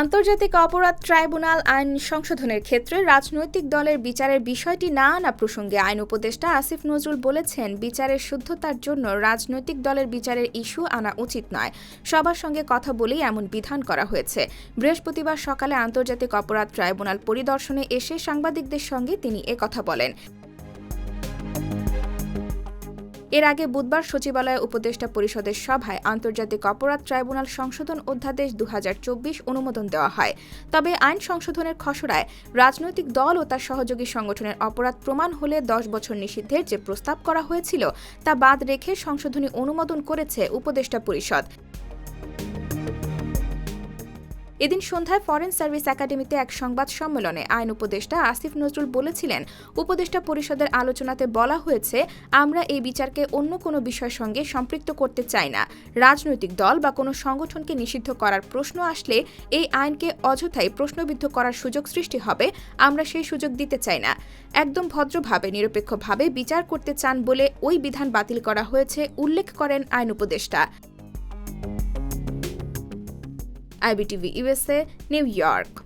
আন্তর্জাতিক অপরাধ ট্রাইব্যুনাল আইন সংশোধনের ক্ষেত্রে রাজনৈতিক দলের বিচারের বিষয়টি না আনা প্রসঙ্গে আইন উপদেষ্টা আসিফ নজরুল বলেছেন, বিচারের শুদ্ধতার জন্য রাজনৈতিক দলের বিচারের ইস্যু আনা উচিত নয়। সবার সঙ্গে কথা বলেই এমন বিধান করা হয়েছে। বৃহস্পতিবার সকালে আন্তর্জাতিক অপরাধ ট্রাইব্যুনাল পরিদর্শনে এসে সাংবাদিকদের সঙ্গে তিনি একথা বলেন। এর আগে বুধবার সচিবালয়ে উপদেষ্টা পরিষদের সভায় আন্তর্জাতিক অপরাধ ট্রাইব্যুনাল সংশোধন অধ্যাদেশ দু হাজার চব্বিশ অনুমোদন দেওয়া হয়। তবে আইন সংশোধনের খসড়ায় রাজনৈতিক দল ও তার সহযোগী সংগঠনের অপরাধ প্রমাণ হলে দশ বছর নিষিদ্ধের যে প্রস্তাব করা হয়েছিল, তা বাদ রেখে সংশোধনী অনুমোদন করেছে উপদেষ্টা পরিষদ। এদিন সন্ধ্যায় ফরেন সার্ভিস একাডেমিতে এক সংবাদ সম্মেলনে আইন উপদেষ্টা আসিফ নজরুল বলেছিলেন, উপদেষ্টা পরিষদের আলোচনাতে বলা হয়েছে, আমরা এই বিচারকে অন্য কোনো বিষয়ের সঙ্গে সম্পৃক্ত করতে চাই না। রাজনৈতিক দল বা কোনো সংগঠনকে নিষিদ্ধ করার প্রশ্ন আসলে এই আইনকে অযথাই প্রশ্নবিদ্ধ করার সুযোগ সৃষ্টি হবে, আমরা সেই সুযোগ দিতে চাই না। একদম ভদ্রভাবে, নিরপেক্ষভাবে বিচার করতে চান বলে ওই বিধান বাতিল করা হয়েছে, উল্লেখ করেন আইন উপদেষ্টা। IBTV USA, New York.